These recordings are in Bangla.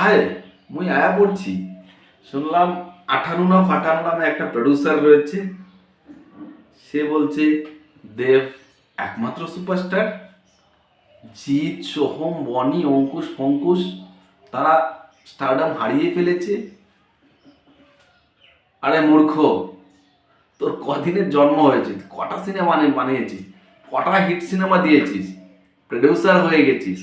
হায়, মুই আয়া পড়ছি। শুনলাম আঠানু না ফাটানু নামে একটা প্রডিউসার রয়েছে। সে বলছে, দেব, একমাত্র সুপারস্টার জিৎ, সোহম, বনি, অঙ্কুশ ফঙ্কুশ তারা স্টারডাম হারিয়ে ফেলেছে? আরে মূর্খ, তোর কদিনের জন্ম হয়েছে? কটা সিনেমা বানিয়েছিস? কটা হিট সিনেমা দিয়েছিস? প্রডিউসার হয়ে গেছিস?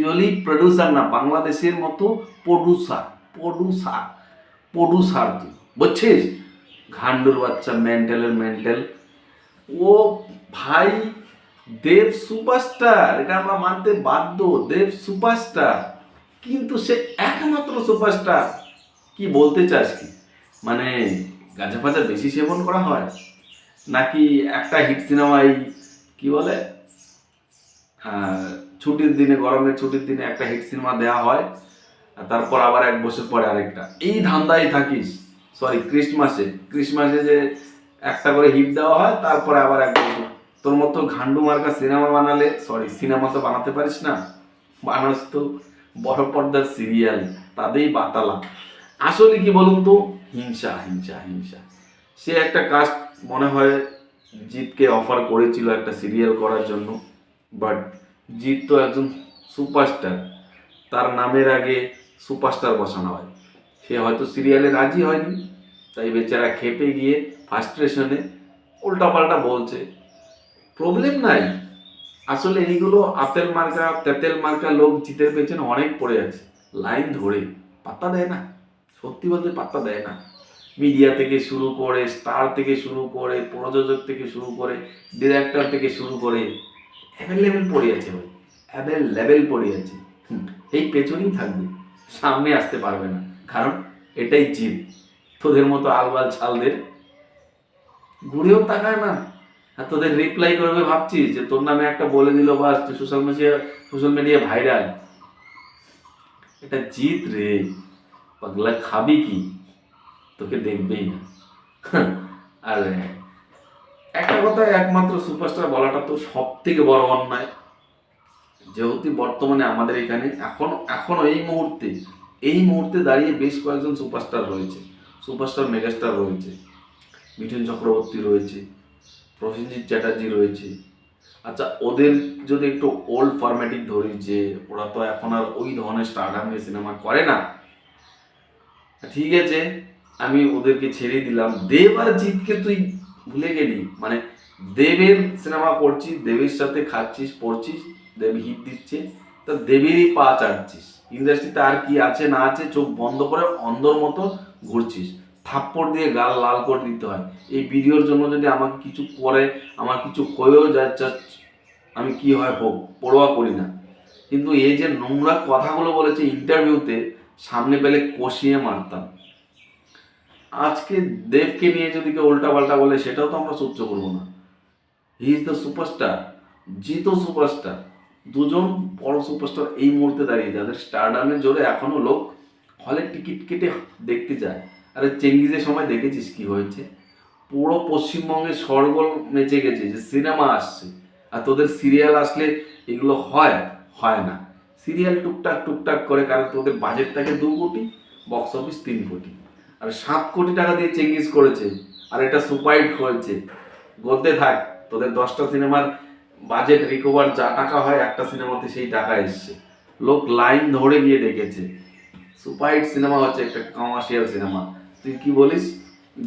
হলি প্রডিউসার না বাংলাদেশের মতো প্রডিউসার প্রডিউসার প্রডিউসার তুই বুঝছিস? ঘান্ডুর বাচ্চা মেন্টালের মেন্টাল ও ভাই দেব সুপারস্টার এটা আমরা মানতে বাধ্য দেব সুপারস্টার। কিন্তু সে একমাত্র সুপারস্টার। কি বলতে চাস কি? মানে গাঁজা ফাজা বেশি সেবন করা হয়? নাকি একটা হিট সিনেমায় কি বলে? আহ, ছুটির দিনে, গরমের ছুটির দিনে একটা হিট সিনেমা দেওয়া হয় তারপর আবার এক বছর পরে আরেকটা। এই ধান্দায় থাকিস। সরি ক্রিসমাসে ক্রিসমাসে যে একটা করে হিট দেওয়া হয়, তারপরে আবার এক বছর। তোর মতো ঘান্ডু মার্কা সিনেমা বানালে সরি সিনেমা তো বানাতে পারিস না। বানাস তো বড় পর্দার সিরিয়াল তাদেরই বাতালা। আসলে কি বলুন তো? হিংসা হিংসা হিংসা। সে একটা কাজ মনে হয় জিতকে অফার করেছিল একটা সিরিয়াল করার জন্য বাট জিৎ তো একজন সুপারস্টার। তার নামের আগে সুপারস্টার বসানো হয়। সে হয়তো সিরিয়ালে রাজি হয়নি, তাই বেচারা খেপে গিয়ে ফার্স্ট্রেশনে উল্টাপাল্টা বলছে প্রবলেম নাই। আসলে এইগুলো আতেল মার্কা, তেতেল মার্কা লোক জিতের পেছনে অনেক পড়ে আছে। লাইন ধরে, পাত্তা দেয় না। সত্যি বলতে পাত্তা দেয় না। মিডিয়া থেকে শুরু করে, স্টার থেকে শুরু করে, প্রযোজক থেকে শুরু করে, ডিরেক্টর থেকে শুরু করে অ্যাভেলেবেল পড়ে আছে ভাই। অ্যাভেল লেভেল পড়ে আছে এই পেছনেই থাকবে। সামনে আসতে পারবে না। কারণ এটাই জিদ। তোদের মতো আলবাল ছালদের ঘুরেও তাকায় না। আর তোদের রিপ্লাই করবে ভাবছিস যে তোর নামে একটা বলে দিল বাস, তুই social media social media viral এটা জিত রে। পাগলা খাবি কি? তোকে দেখবেই না। আর একটা কথা একমাত্র সুপারস্টার বলাটা তো সব থেকে বড় অন্যায়। যেহেতু বর্তমানে আমাদের এখানে এখন এখন এই মুহূর্তে এই মুহূর্তে দাঁড়িয়ে বেশ কয়েকজন সুপারস্টার রয়েছে। সুপারস্টার মেগাস্টার রয়েছে। মিঠুন চক্রবর্তী রয়েছে। প্রসেনজিৎ চ্যাটার্জি রয়েছে। আচ্ছা ওদের যদি একটু ওল্ড ফরম্যাটিক ধরি যে ওরা তো এখন আর ওই ধরনের স্টারডাম নিয়ে সিনেমা করে না। ঠিক আছে, আমি ওদেরকে ছেড়ে দিলাম। দেব আর জিতকে তুই ভুলে গেলি। মানে দেবের সিনেমা করছিস, দেবের সাথে খাচ্ছিস, পড়ছিস, দেব হিট দিচ্ছে, তা দেবেরই পা চাটছিস ইন্ডাস্ট্রিতে আর কি আছে না আছে চোখ বন্ধ করে অন্ধর মতো ঘুরছিস। থাপ্পড় দিয়ে গাল লাল করে দিতে হয়। এই ভিডিওর জন্য যদি আমাকে কিছু করে, আমার কিছু হয়েও যায় আমি কি হয় হোক, পরোয়া করি না। কিন্তু এই যে নোংরা কথাগুলো বলেছে ইন্টারভিউতে সামনে পেলে কষিয়ে মারতাম। আজকে দেবকে নিয়ে যদি কেউ উল্টাপাল্টা বলে, সেটাও তো আমরা সহ্য করব না। হি ইজ দ্য সুপারস্টার জিতো সুপারস্টার দুজন বড় সুপারস্টার এই মুহূর্তে দাঁড়িয়ে, যাদের স্টারডামের জোরে এখনও লোক হলে টিকিট কেটে দেখতে যায়। আরে চেঙ্গিজের সময় দেখেছিস কি হয়েছে? পুরো পশ্চিমবঙ্গে সরগোল মেচে গেছে, যে সিনেমা আসছে। আর তোদের সিরিয়াল আসলে এগুলো হয় হয় না। সিরিয়াল টুকটাক টুকটাক করে, কারণ তোদের বাজেট থাকে দু কোটি বক্স অফিস তিন কোটি। আর সাত কোটি টাকা দিয়ে চেঙ্গিস করেছে, আর এটা সুপারহিট হয়েছে। গদ্দে থাক, তোদের দশটা সিনেমার বাজেট রিকভার যা টাকা হয় একটা সিনেমাতে সেই টাকা এসছে। লোক লাইন ধরে গিয়ে দেখেছে সুপারহিট সিনেমা হচ্ছে একটা কমার্শিয়াল সিনেমা। তুই কি বলিস?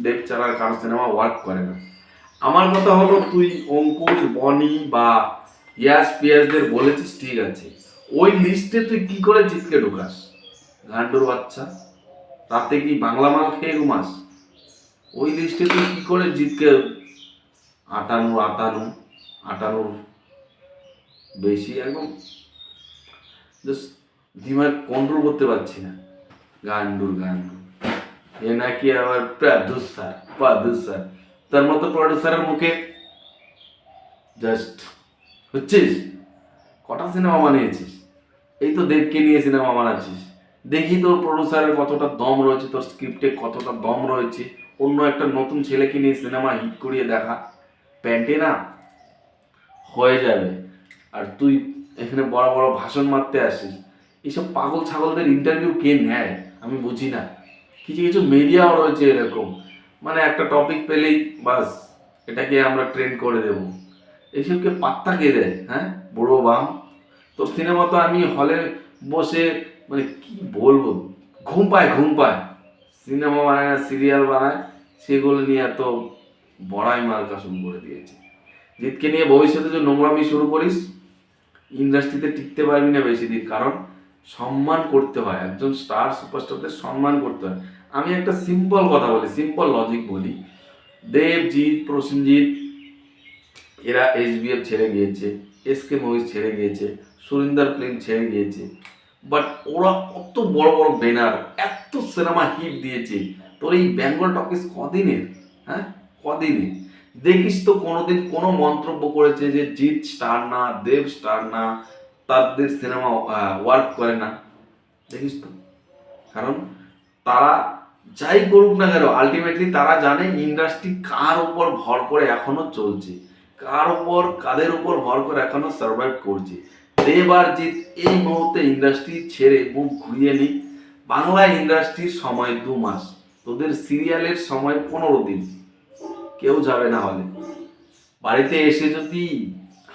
দেব ছাড়া কারও সিনেমা ওয়ার্ক করে না। আমার কথা হলো, তুই অঙ্কুশ, বনি বা ইয়াস পিয়াসদের বলেছিস, ঠিক আছে। ওই লিস্টে তুই কি করে জিতকে ঢুকাস? গান্ডুর বাচ্চা। রাতে কি বাংলা মাল খেয়ে ঘুমাস? ওই লিস্টে তুই কি করে জিতকে আটানু আটানু, আটানুর বেশি একদম? জাস্ট দিমাগ কন্ট্রোল করতে পারছি না। গান্ডুর গান্ডুর এ নাকি আবার প্রডিউসার প্রডিউসার তার মতো প্রডিউসারের মুখে জাস্ট হচ্ছিস? কটা সিনেমা বানিয়েছিস? এই তো দেবকে নিয়ে সিনেমা বানাচ্ছিস। দেখি তোর প্রডিউসারের কতটা দম রয়েছে, তোর স্ক্রিপ্টে কতটা দম রয়েছে। অন্য একটা নতুন ছেলেকে নিয়ে সিনেমা হিট করিয়ে দেখা। প্যান্টে না, হয়ে যাবে। আর তুই এখানে বড় বড় ভাষণ মারতে আসিস। এইসব পাগল ছাগলদের ইন্টারভিউ কে নেয়? আমি বুঝি না। কিছু কিছু মিডিয়াও রয়েছে এরকম। মানে একটা টপিক পেলেই বাস, এটাকে আমরা ট্রেন করে দেব। এইসবকে পাত্তা কে দেয় হ্যাঁ? বুড়ো বাম। তো সিনেমা তো আমি হলে বসে মানে কি বলব? ঘুম পায় ঘুম পায়। সিনেমা বানায় না সিরিয়াল বানায়, সেগুলো নিয়ে এত বড়াই মার্কা শুরু করে দিয়েছে। জিতকে নিয়ে ভবিষ্যতে যে নোংরামি শুরু করিস ইন্ডাস্ট্রিতে টিকতে পারবি না বেশি দিন। কারণ সম্মান করতে হয়, একজন স্টার সুপারস্টারদের সম্মান করতে হয়। আমি একটা সিম্পল কথা বলি সিম্পল লজিক বলি। দেবজিৎ প্রসেনজিৎ এরা এইচবিএফ ছেড়ে গিয়েছে এসকে মুভিজ ছেড়ে গিয়েছে, সুরিন্দর ফিল্ম ছেড়ে গিয়েছে। বাট ওরা কত বড় বড় ব্যানার এত সিনেমা হিট দিয়েছে। তোর এই বেঙ্গল টকিস কদিনের? হ্যাঁ? কদিনের? দেখিস তো কোনোদিন কোনো মন্তব্য করেছে যে জিৎ স্টার না, দেব স্টার না, তাদের সিনেমা ওয়ার্ক করে না। দেখিস তো। কারণ তারা যাই করুক না কেন আলটিমেটলি তারা জানে ইন্ডাস্ট্রি কার উপর ভর করে এখনও চলছে। কার উপর, কাদের উপর ভর করে এখনও সার্ভাইভ করছে। দেব আর জিৎ এই মুহূর্তে ইন্ডাস্ট্রি ছেড়ে মুখ ঘুরিয়ে নিক বাংলা ইন্ডাস্ট্রির সময় দু মাস, তোদের সিরিয়ালের সময় পনেরো দিন। কেউ যাবে না হলে। বাড়িতে এসে যদি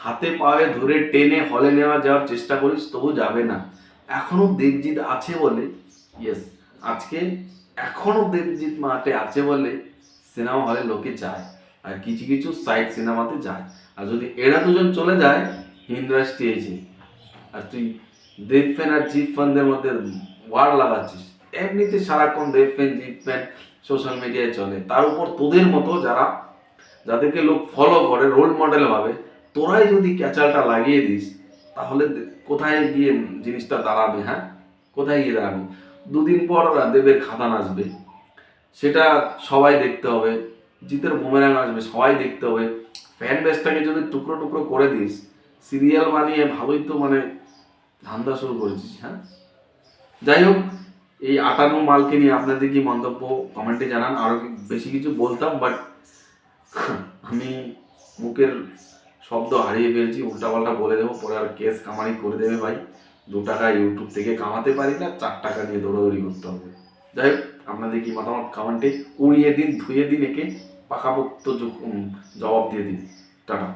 হাতে পায়ে ধরে টেনে হলে নেওয়া যাওয়ার চেষ্টা করিস, তবু যাবে না। এখনও দেবজিৎ আছে বলে ইয়েস আজকে এখনও দেবজিৎ মাঠে আছে বলে সিনেমা হলে লোকে যায়, আর কিছু কিছু সাইড সিনেমাতে যায়। আর যদি এরা দুজন চলে যায় ইন্ডাস্ট্রি এসে আর তুই দেব ফ্যান আর জিপ ফ্যানদের মধ্যে ওয়ার লাগাচ্ছিস। এমনিতে সারাক্ষণ Dev fan Jeet fan social মিডিয়ায় চলে। তার উপর তোদের মতো যারা, যাদেরকে লোক ফলো করে রোল মডেল ভাবে, তোরাই যদি ক্যাচালটা লাগিয়ে দিস, তাহলে কোথায় গিয়ে জিনিসটা দাঁড়াবে হ্যাঁ? কোথায় গিয়ে দাঁড়াবে? দুদিন পর দেবের খাদান আসবে। সেটা সবাই দেখতে হবে। জিতের বুমেরাং আসবে, সবাই দেখতে হবে। ফ্যান বেসটাকে যদি টুকরো টুকরো করে দিস সিরিয়াল বানিয়ে ভালোই তো মানে ধান্দা শুরু করেছিস হ্যাঁ? যাই হোক এই আটানো মালকে নিয়ে আপনাদের কি মন্তব্য কমেন্টে জানান। আরও বেশি কিছু বলতাম বাট আমি মুখের শব্দ হারিয়ে ফেলছি, উল্টাপাল্টা বলে দেবো, পরে আর কেস কামারি করে দেবে ভাই। দু টাকা ইউটিউব থেকে কামাতে পারি না, চার টাকা নিয়ে দৌড়াদৌড়ি করতে হবে। যাই হোক আপনাদের কি মতামত কমেন্টে উড়িয়ে দিন, ধুয়ে দিন একে, পাকাপোক্ত জবাব দিয়ে দিন। টাটা।